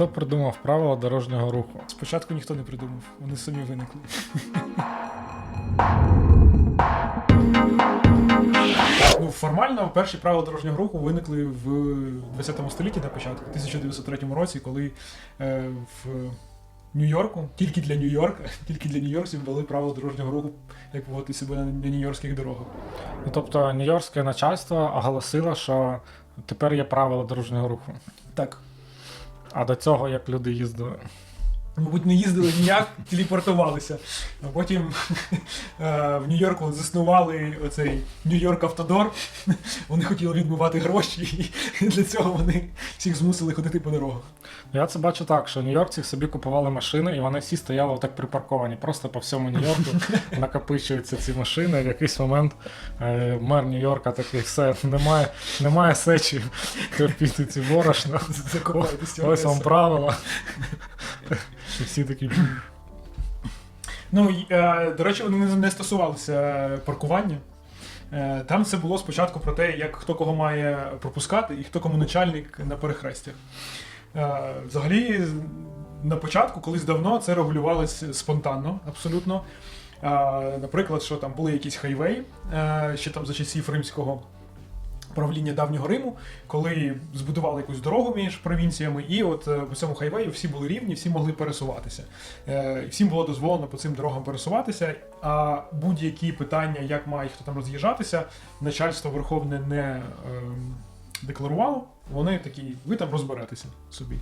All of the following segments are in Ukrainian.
Хто придумав правила дорожнього руху? Спочатку ніхто не придумав, вони самі виникли. Ну, формально перші правила дорожнього руху виникли в 20 столітті на початку, в 1903 році, коли е, в Нью-Йорку, тільки для Нью-Йорка, тільки для нью-йоркців були правила дорожнього руху, як поводити себе на, на нью-йоркських дорогах. Ну, тобто нью-йоркське начальство оголосило, що тепер є правила дорожнього руху. Так. А до цього як люди їздили? Мабуть, не їздили ніяк, телепортувалися. А потім е, в Нью-Йорку заснували оцей Нью-Йорк Автодор. Вони хотіли відмивати гроші, і для цього вони всіх змусили ходити по дорогах. Я це бачу так, що нью-йоркці собі купували машини, і вони всі стояли так припарковані. Просто по всьому Нью-Йорку накопичуються ці машини. В якийсь момент е, мер Нью-Йорка такий, все, немає, немає сечі терпіти ці борошна. Ось вам правила. І всі такі. Ну, е, до речі, вони не- стосувалися паркування. Е, Там це було спочатку про те, як хто кого має пропускати і хто кому начальник на перехрестях. Е, Взагалі, на початку, колись давно, це регулювалося спонтанно, абсолютно. Наприклад, що там були якісь хайвеї, е, ще там за часів римського правління давнього Риму, коли збудували якусь дорогу між провінціями, і от е, по цьому хайвею всі були рівні, всі могли пересуватися. Е, Всім було дозволено по цим дорогам пересуватися. А будь-які питання, як має хто там роз'їжджатися, начальство верховне не ем, декларувало. Вони такі, ви там розберетеся собі.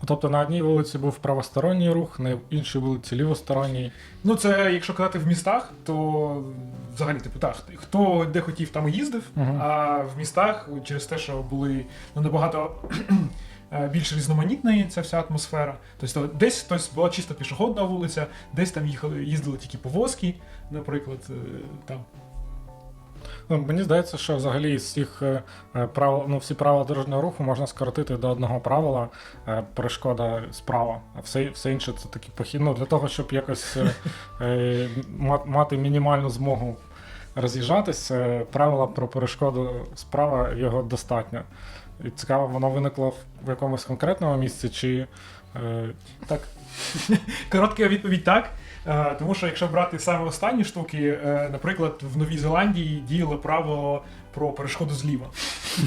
Ну, Тобто на одній вулиці був правосторонній рух, на іншій вулиці лівосторонній. Ну, це якщо казати в містах, то взагалі типу так, хто де хотів, там і їздив. Мгм. А в містах через те, що були ну, набагато е, більш різноманітної ця вся атмосфера. Тобто десь хтось була чисто пішохідна вулиця, десь там їхали, їздили тільки повозки, наприклад, е, там. Ну, мені здається, що взагалі з всіх е, е, правил, ну, всі правила дорожнього руху можна скоротити до одного правила е, перешкода справа. А все, все інше це такі похід. Ну, для того, щоб якось мати мінімальну змогу роз'їжджатись, е, правила про перешкоду справа його достатньо. І цікаво, воно виникло в- якомусь конкретному місці, чи Так. Коротка відповідь так. Е, Тому що якщо брати саме останні штуки, е, наприклад, в Новій Зеландії діяло право про перешкоду зліва.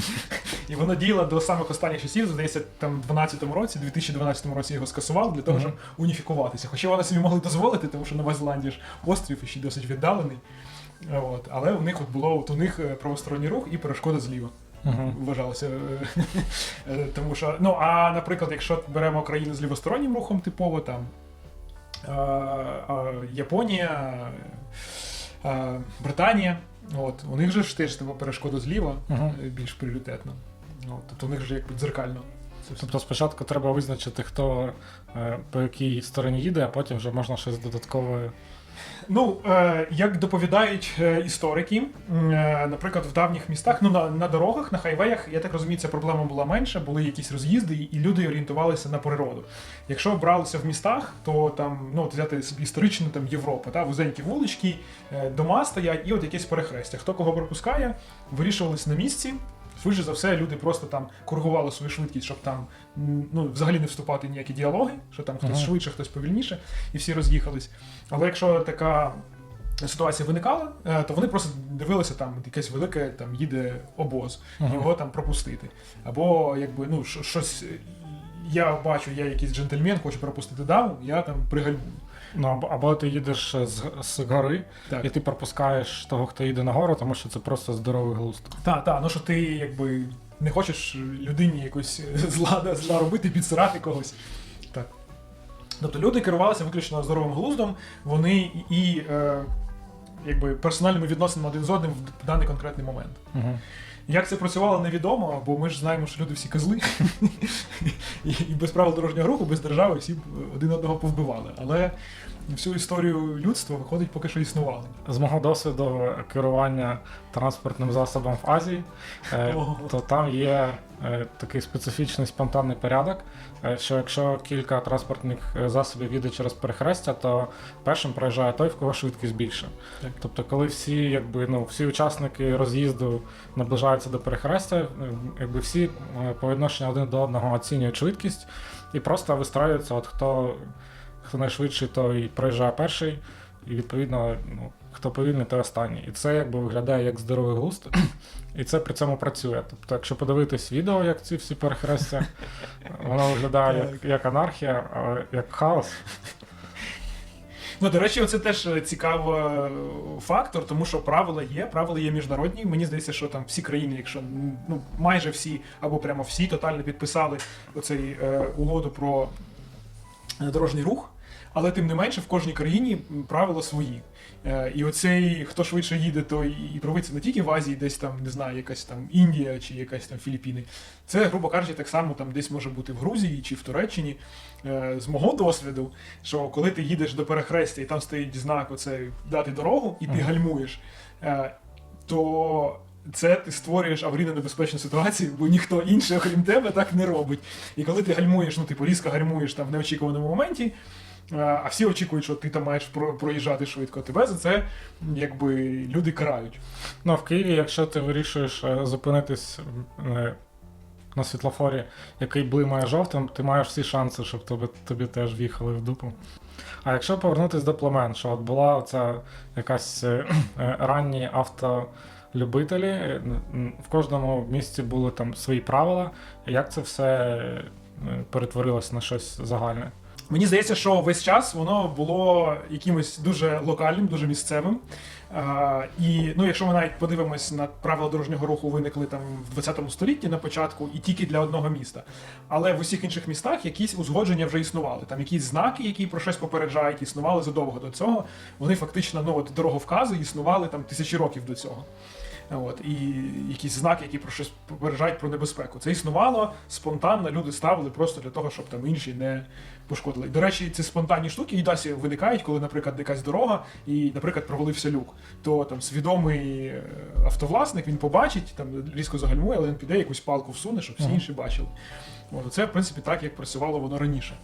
І воно діяло до самих останніх часів, здається, там в 12-му році, 2012 році його скасували для того, щоб уніфікуватися. Хоча вони собі могли дозволити, тому що Нова Зеландія ж острів і ще досить віддалений. От. Але у них от було от у них е, правосторонній рух і перешкода зліва угу. вважалося. Тому що, ну, а наприклад, якщо беремо країни з лівостороннім рухом, типово там Японія, Британія, от, у них же ж теж типу, перешкода зліва е, більш пріоритетно. От, тобто у них же якби дзеркально. Тобто спочатку треба визначити, хто е, по якій стороні їде, а потім вже можна щось додаткове. Ну, е, як доповідають е, історики, е, наприклад, в давніх містах, ну на, на дорогах, на хайвеях, я так розумію, ця проблема була менша, були якісь роз'їзди, і люди орієнтувалися на природу. Якщо бралися в містах, то там, ну, от взяти собі історичну там Європа, та вузенькі вулички, дома стоять, і от якесь перехрестя. Хто кого пропускає, вирішувалися на місці. Швидше за все, люди просто там коригували свою швидкість, щоб там ну, взагалі не вступати в ніякі діалоги, що там хтось Ага. швидше, хтось повільніше, і всі роз'їхались. Але якщо така ситуація виникала, е, то вони просто дивилися там якесь велике там їде обоз, Ага. його там пропустити. Або якби ну щось. Я бачу, я якийсь джентльмен, хочу пропустити даму, я там пригальмую. Ну, або, або ти їдеш з, з гори, Так. і ти пропускаєш того, хто їде нагору, тому що це просто здоровий глузд. Так, так, ну що ти якби не хочеш людині якось зла, зла робити, підсирати когось. Так. Тобто люди керувалися виключно здоровим глуздом, вони і, і е, якби персональними відносинами один з одним в даний конкретний момент. Угу. Як це працювало, невідомо, бо ми ж знаємо, що люди всі козли. і, без правил дорожнього руху, без держави всі б один одного повбивали. Але всю історію людства виходить, поки що існували. З мого досвіду керування транспортним засобом в Азії, е, то там є такий специфічний спонтанний порядок, е, що якщо кілька транспортних е, засобів їде через перехрестя, то першим проїжджає той, в кого швидкість більше. Так. Тобто, коли всі, якби, ну, всі учасники роз'їзду наближаються до перехрестя, е, якби всі е, по відношенню один до одного оцінюють швидкість. І просто вистраюється, от хто, хто найшвидший, той проїжджає перший, і відповідно, ну, хто повільний, той останній. І це якби виглядає як здоровий глузд, і це при цьому працює. Тобто, якщо подивитись відео, як ці всі перехрестя, воно виглядає як, як анархія, а як хаос. Ну, до речі, це теж е, цікавий е, фактор, тому що правила є, правила є міжнародні. Мені здається, що там всі країни, якщо ну майже всі або прямо всі тотально підписали оцей е, угоду про е, дорожній рух. Але тим не менше в кожній країні правила свої. Е, і оцей, хто швидше їде, той і провиться не тільки в Азії, десь там, не знаю, якась там Індія чи якась там Філіппіни. Це, грубо кажучи, так само там десь може бути в Грузії чи в Туреччині. Е, з мого досвіду, що коли ти їдеш до перехрестя і там стоїть знак оцей дати дорогу, і ти гальмуєш, е, то це ти створюєш аварійно небезпечну ситуацію, бо ніхто інший, окрім тебе, так не робить. І коли ти гальмуєш, ну типу різко гальмуєш там в неочікуваному моменті. А всі очікують, що ти там маєш проїжджати швидко. Тебе за це якби люди карають. Ну, в Києві, якщо ти вирішуєш е, зупинитись е, на світлофорі, який блимає жовтим, ти маєш всі шанси, щоб тобі, тобі теж в'їхали в дупу. А якщо повернутися до племен, що от була оця якась е, ранні автолюбителі, е, н- в кожному місці були там свої правила. Як це все е, перетворилось на щось загальне? Мені здається, що весь час воно було якимось дуже локальним, дуже місцевим. А, і ну, якщо ми навіть подивимось на правила дорожнього руху, виникли там в 20 столітті на початку і тільки для одного міста. Але в усіх інших містах якісь узгодження вже існували. Там якісь знаки, які про щось попереджають, існували задовго до цього. Вони фактично ну, от, дороговкази існували там тисячі років до цього. От, і якісь знаки, які про щось попереджають про небезпеку. Це існувало спонтанно, люди ставили просто для того, щоб там інші не пошкодили. До речі, ці спонтанні штуки і досі виникають, коли, наприклад, якась дорога і, наприклад, провалився люк. То там свідомий е, автовласник він побачить, там різко загальмує, але він піде якусь палку всуне, щоб всі інші бачили. От, це, в принципі, так, як працювало воно раніше.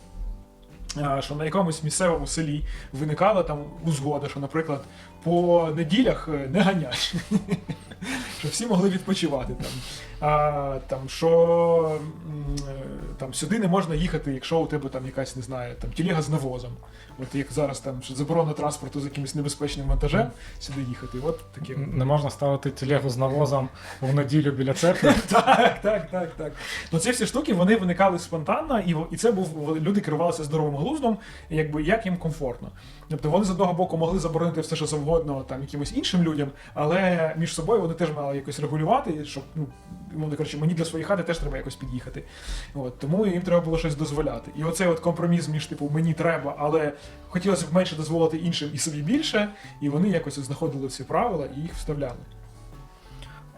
Що на якомусь місцевому селі виникала там узгода, що, наприклад, по неділях е, не ганять. Щоб всі могли відпочивати там. А, там що е, там сюди не можна їхати, якщо у тебе там якась, не знаю, там тілега з навозом. От як зараз там що заборона транспорту з якимось небезпечним вантажем сюди їхати. От таке. Не можна ставити телегу з навозом в неділю біля церкви. Так, так, так, так. Ну ці всі штуки вони виникали спонтанно, і, і це був люди керувалися здоровим глуздом, якби як їм комфортно. Тобто вони з одного боку могли заборонити все, що завгодно там якимось іншим людям, але між собою вони теж мали якось регулювати, щоб ну. Мовно кажучи, мені для своєї хати теж треба якось під'їхати. От, тому їм треба було щось дозволяти. І оцей от компроміс між типу мені треба, але хотілося б менше дозволити іншим і собі більше, і вони якось знаходили ці правила і їх вставляли.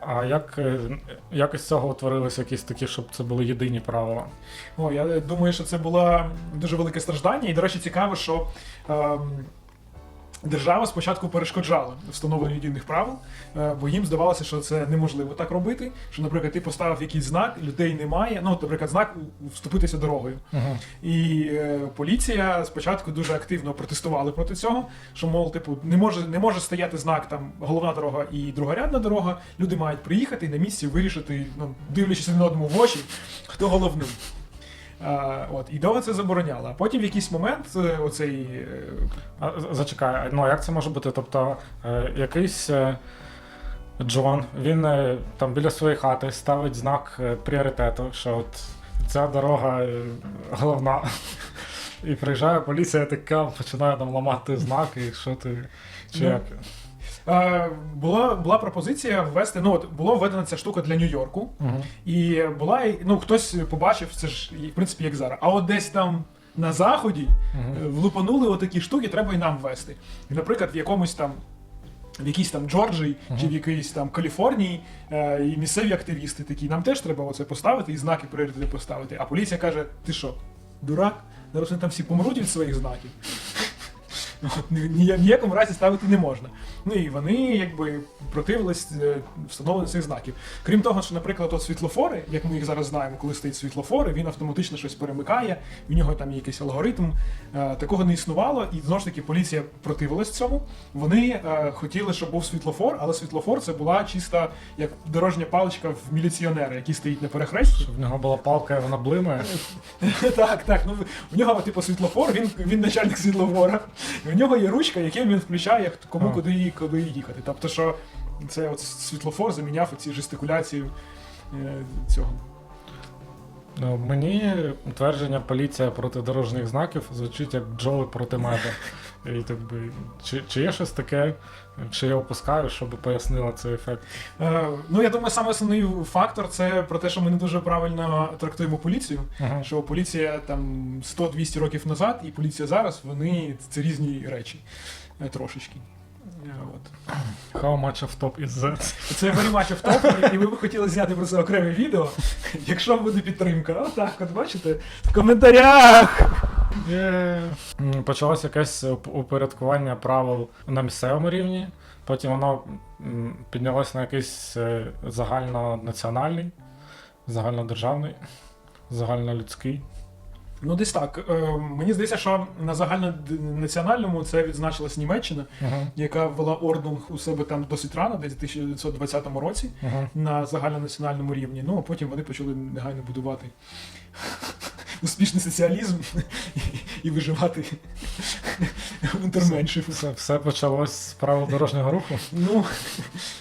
А як е, як із цього утворилися якісь такі, щоб це були єдині правила? О, я думаю, що це було дуже велике страждання. І, до речі, цікаво, що ем, держава спочатку перешкоджала встановленню єдиних правил, е, бо їм здавалося, що це неможливо так робити. Що, наприклад, ти поставив якийсь знак, людей немає. Ну, наприклад, знак вступитися дорогою. Угу. І е, поліція спочатку дуже активно протестували проти цього, що, мов, типу, не може, не може стояти знак там головна дорога і другорядна дорога. Люди мають приїхати і на місці вирішити, ну, дивлячись один одному в очі, хто головний. А, от, і довго це забороняло. А потім в якийсь момент е, оцей. е, зачекай, ну як це може бути? Тобто е, якийсь Джон, він там біля своєї хати ставить знак пріоритету, що от ця дорога головна. І приїжджає поліція така, починає там ламати знаки, що ти. Чи Ну, як? Е, була, була пропозиція ввести, ну от було введена ця штука для Нью-Йорку. Угу. І була, ну хтось побачив, це ж в принципі як зараз. А от десь там на заході е, влупанули отакі штуки, треба і нам ввести. І, наприклад, в якомусь там. В якійсь там Джорджії чи в якійсь там Каліфорнії е, і місцеві активісти такі, нам теж треба оце поставити і знаки пріоритети поставити. А поліція каже: ти що, дурак? Зараз вони там всі помруть від своїх знаків. Ні, ні- в ніякому разі ставити не можна. Ну і вони якби противились е, встановленню цих знаків. Крім того, що, наприклад, от світлофори, як ми їх зараз знаємо, коли стоїть світлофори, він автоматично щось перемикає, в нього там є якийсь алгоритм. Е, Такого не існувало, і знову ж таки поліція противилась цьому. Вони е, хотіли, щоб був світлофор, але світлофор це була чиста як дорожня паличка в міліціонера, який стоїть на перехресті. Щоб в нього була палка, вона блимає. Так, так. Ну в нього, типу, світлофор, він, він начальник світлофора. І в нього є ручка, яким він включає кому А. куди, коли їхати. Тобто, що це от світлофор заміняв ці жестикуляції е, цього. Ну, мені твердження поліція проти дорожніх знаків звучить як бджоли проти меду. І так би, чи, чи є щось таке, чи я опускаю, щоб пояснила цей ефект? Е, ну, я думаю, саме основний фактор це про те, що ми не дуже правильно трактуємо поліцію. Ага. Що поліція там 100-200 років назад і поліція зараз, вони це різні речі. е, Трошечки. Е, От. How much of top is that? Це very much off topic, і ви б хотіли зняти про це окреме відео. Якщо буде підтримка, отак, от бачите, в коментарях. Почалось якесь упорядкування правил на місцевому рівні, потім воно м, піднялось на якийсь е, загальнонаціональний, загальнодержавний, загальнолюдський. Ну, десь так. Е, мені здається, що на загальнонаціональному це відзначилась Німеччина, Угу. яка ввела ордунг у себе там досить рано, десь у 1920 році, Угу. на загальнонаціональному рівні. Ну, а потім вони почали негайно будувати успішний соціалізм і, виживати унтерменшів. Все, все почалось з правил дорожнього руху. Ну,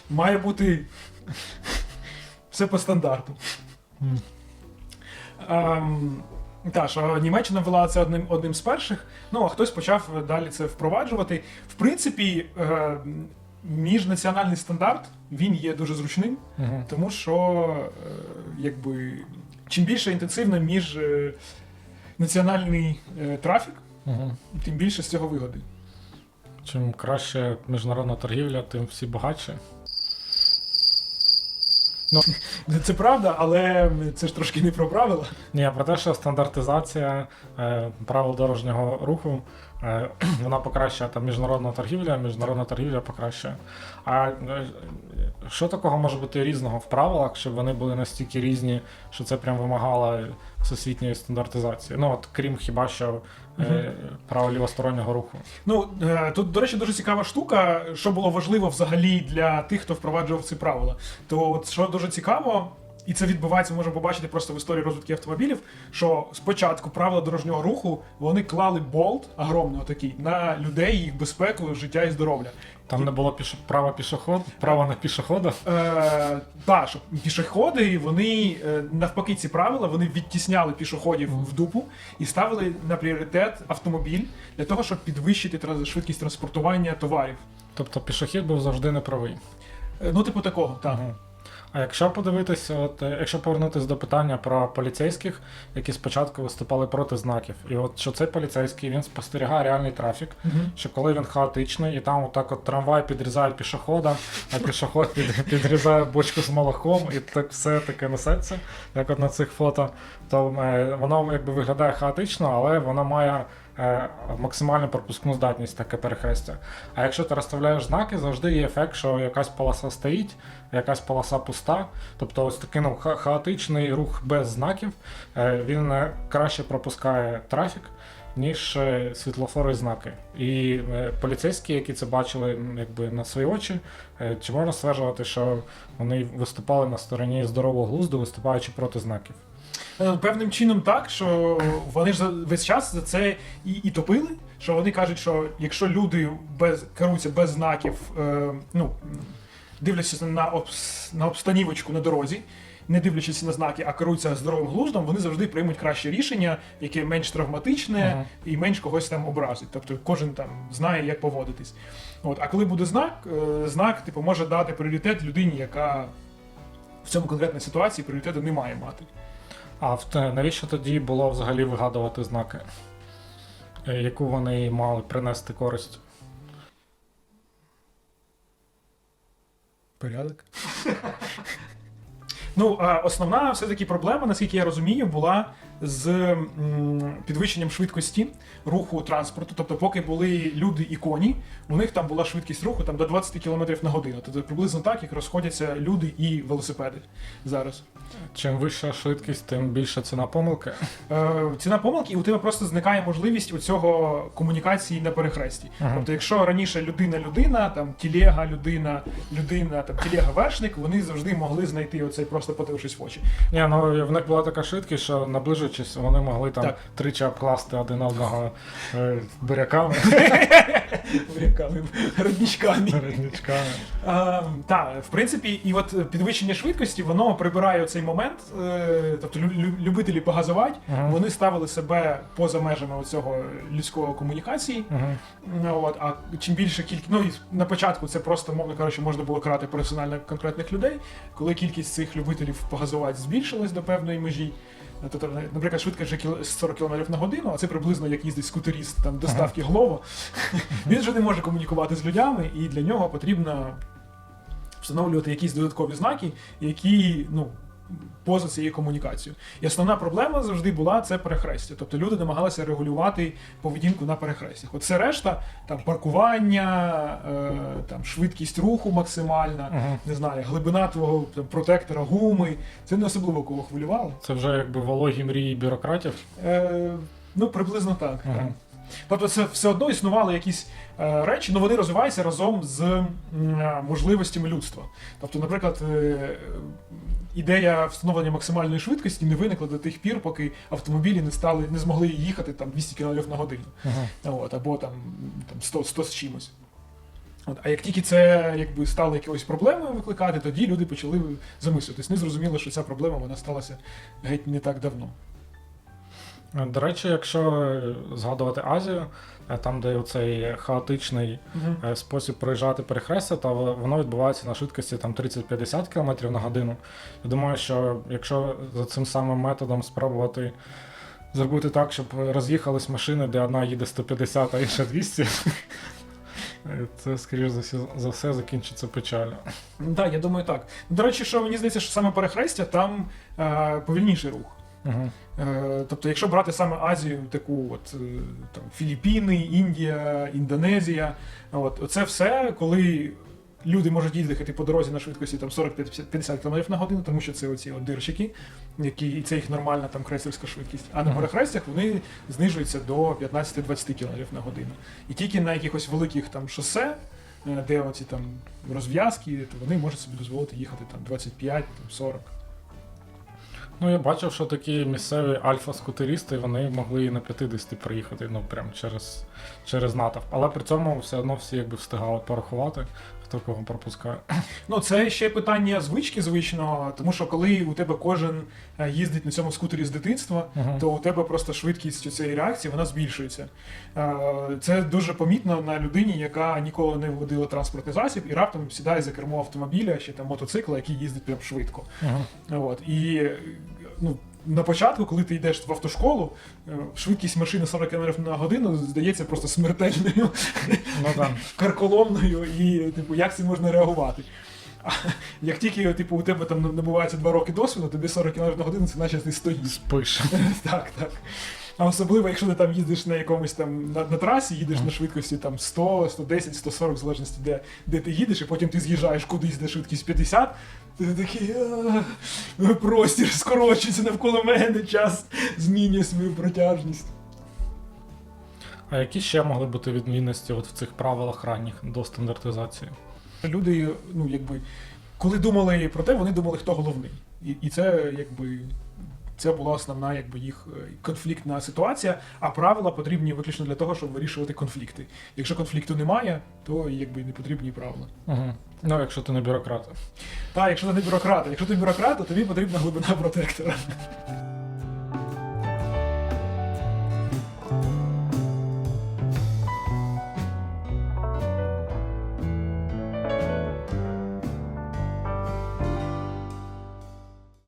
має бути все по стандарту. Ем, та, що Німеччина ввела це одним, одним з перших, ну а хтось почав далі це впроваджувати. В принципі, е, міжнаціональний стандарт він є дуже зручним, Угу. тому що е, якби, чим більше інтенсивно між е, національний е, трафік, Угу. тим більше з цього вигоди. Чим краще міжнародна торгівля, тим всі багатші. Це правда, але це ж трошки не про правила. Ні, про те, що стандартизація е, правил дорожнього руху вона покращує там міжнародна торгівля, міжнародна торгівля покращує. А е, що такого може бути різного в правилах, щоб вони були настільки різні, що це прям вимагало всесвітньої стандартизації? Ну от крім хіба що е, правил лівостороннього руху. Ну е, тут, до речі, дуже цікава штука, що було важливо взагалі для тих, хто впроваджував ці правила. То от що дуже цікаво. І це відбувається, можна побачити просто в історії розвитку автомобілів. Що спочатку правила дорожнього руху вони клали болт огромний отакий на людей, їх безпеку, життя і здоров'я. Там не було пішо, права пішоход, права на пішохода. Е, та, що пішоходи, вони е, навпаки ці правила вони відтісняли пішоходів в дупу і ставили на пріоритет автомобіль для того, щоб підвищити швидкість транспортування товарів. Тобто пішохід був завжди неправий. Е, Ну, типу такого, так. Ага. А якщо подивитися, от е, якщо повернутися до питання про поліцейських, які спочатку виступали проти знаків, і от що цей поліцейський він спостерігає реальний трафік, Мгм. що коли він хаотичний, і там отак от трамвай підрізає пішохода, а пішоход під, підрізає бочку з молоком, і так все таке несеться, як от на цих фото, то е, воно якби виглядає хаотично, але воно має максимальну пропускну здатність таке перехрестя. А якщо ти розставляєш знаки, завжди є ефект, що якась полоса стоїть, якась полоса пуста. Тобто ось такий ну, ха- хаотичний рух без знаків, е, він е, краще пропускає трафік. Ніж е, світлофори знаки. І е, поліцейські, які це бачили якби на свої очі, е, чи можна стверджувати, що вони виступали на стороні здорового глузду, виступаючи проти знаків? Е, Певним чином так, що вони ж весь час за це і, і топили. Що вони кажуть, що якщо люди без керуються без знаків, е, ну дивлячись на, обс, на обстанівочку на дорозі, не дивлячись на знаки, а керуються здоровим глуздом, вони завжди приймуть краще рішення, яке менш травматичне Ага. і менш когось там образить. Тобто кожен там знає, як поводитись. От, а коли буде знак, е, знак типу, може дати пріоритет людині, яка в цьому конкретній ситуації пріоритету не має мати. А в навіщо тоді було взагалі вигадувати знаки? Е, Яку вони мали принести користь? Порядок. Ну, а основна все-таки проблема, наскільки я розумію, була з м, підвищенням швидкості руху транспорту. Тобто, поки були люди і коні, у них там була швидкість руху там, до 20 км на годину. Тобто приблизно так, як розходяться люди і велосипеди зараз. Чим вища швидкість, тим більша ціна помилки. Е, ціна помилки, і у тебе просто зникає можливість у цього комунікації на перехресті. Ага. Тобто, якщо раніше людина-людина, там тілега, людина, людина, там тілега-вершник, вони завжди могли знайти оцей просто подивившись в очі. Ні, ну в них була така швидкість, що наближуючись, вони могли там Так. тричі обкласти один одного е, буряками, Буряками, родничками. родничками. Так, в принципі, і от підвищення швидкості, воно прибирає цей момент. е, Тобто лю- лю- любителі погазувати, вони ставили себе поза межами цього людського комунікації. Ну, от, а чим більше кількість, ну і на початку це просто, мовно кажучи, можна було карати персонально конкретних людей. Коли кількість цих любителів погазувати збільшилось до певної межі. ну, Тобто, наприклад, швидкість вже 40 км на годину, а це приблизно як їздить скутеріст там доставки Глово. Він вже не може комунікувати з людьми, і для нього потрібно встановлювати якісь додаткові знаки, які ну. Поза цією комунікацією. І основна проблема завжди була це перехрестя. Тобто люди намагалися регулювати поведінку на перехрестях. От Оце решта, там паркування, е, там швидкість руху максимальна, Ага. не знаю, глибина твого там, протектора гуми. Це не особливо кого хвилювало. Це вже якби вологі мрії бюрократів. Е, ну, приблизно так. Ага. так. Тобто, це все одно існували якісь е, речі, але вони розвиваються разом з е, можливостями людства. Тобто, наприклад, е, ідея встановлення максимальної швидкості не виникла до тих пір, поки автомобілі не стали, не змогли їхати там 200 км на годину. Ага. От, або там, там 100, 100 з чимось. От, а як тільки це якби стало якоюсь проблемою викликати, тоді люди почали замислюватись. Не зрозуміло, що ця проблема вона сталася геть не так давно. До речі, якщо згадувати Азію, е, там, де цей хаотичний е, спосіб проїжджати перехрестя, то воно відбувається на швидкості там 30-50 км на годину. Я думаю, що якщо за цим самим методом спробувати зробити так, щоб роз'їхались машини, де одна їде 150, а інша 200, е, це, скоріш за все, за все закінчиться печально. Так, я думаю, так. До речі, що мені здається, що саме перехрестя там е, повільніший рух. Угу. Тобто, якщо брати саме Азію, таку от е, там Філіппіни, Індія, Індонезія, от це все, коли люди можуть їздити по дорозі на швидкості там 40-50 км на годину, тому що це оці от дирчики, які і це їх нормальна там крейсерська швидкість. А на перехрестях вони знижуються до 15-20 км на годину. І тільки на якихось великих там шосе. е, Де оці там розв'язки, то вони можуть собі дозволити їхати там 25, там 40. Ну, я бачив, що такі місцеві альфа-скутерісти вони могли і на 50 приїхати, ну прям через, через натовп. Але при цьому все одно всі якби встигали порахувати, хто кого пропускає. Ну, це ще питання звички звичного, тому що коли у тебе кожен е, їздить на цьому скутері з дитинства, Мгм. то у тебе просто швидкість цієї реакції вона збільшується. Е, Це дуже помітно на людині, яка ніколи не водила транспортний засіб і раптом сідає за кермо автомобіля чи там мотоцикла, який їздить прям швидко. Мгм. От і ну. На початку, коли ти йдеш в автошколу, е, швидкість машини 40 км на годину здається просто смертельною Ну карколомною, і типу, як це можна реагувати? А як тільки типу, у тебе там набувається 2 роки досвіду, тобі 40 км на годину, це наче ти стоїш. Спиш. так, так. А особливо, якщо ти там їздиш на якомусь там на, на трасі, їдеш на швидкості там 100, 110, 140, в залежності де, де ти їдеш, і потім ти з'їжджаєш кудись, де швидкість 50, ти такий «А, простір скорочується навколо мене, час змінює свою протяжність. А які ще могли бути відмінності от в цих правилах ранніх до стандартизації? Люди, ну якби, коли думали про те, вони думали, хто головний. І, і це якби. Це була основна якби, їх е, конфліктна ситуація, а правила потрібні виключно для того, щоб вирішувати конфлікти. Якщо конфлікту немає, то якби не потрібні правила. Угу. Ну, якщо ти не бюрократ. Та, якщо ти не бюрократ, якщо ти бюрократ, то тобі потрібна глибина протектора.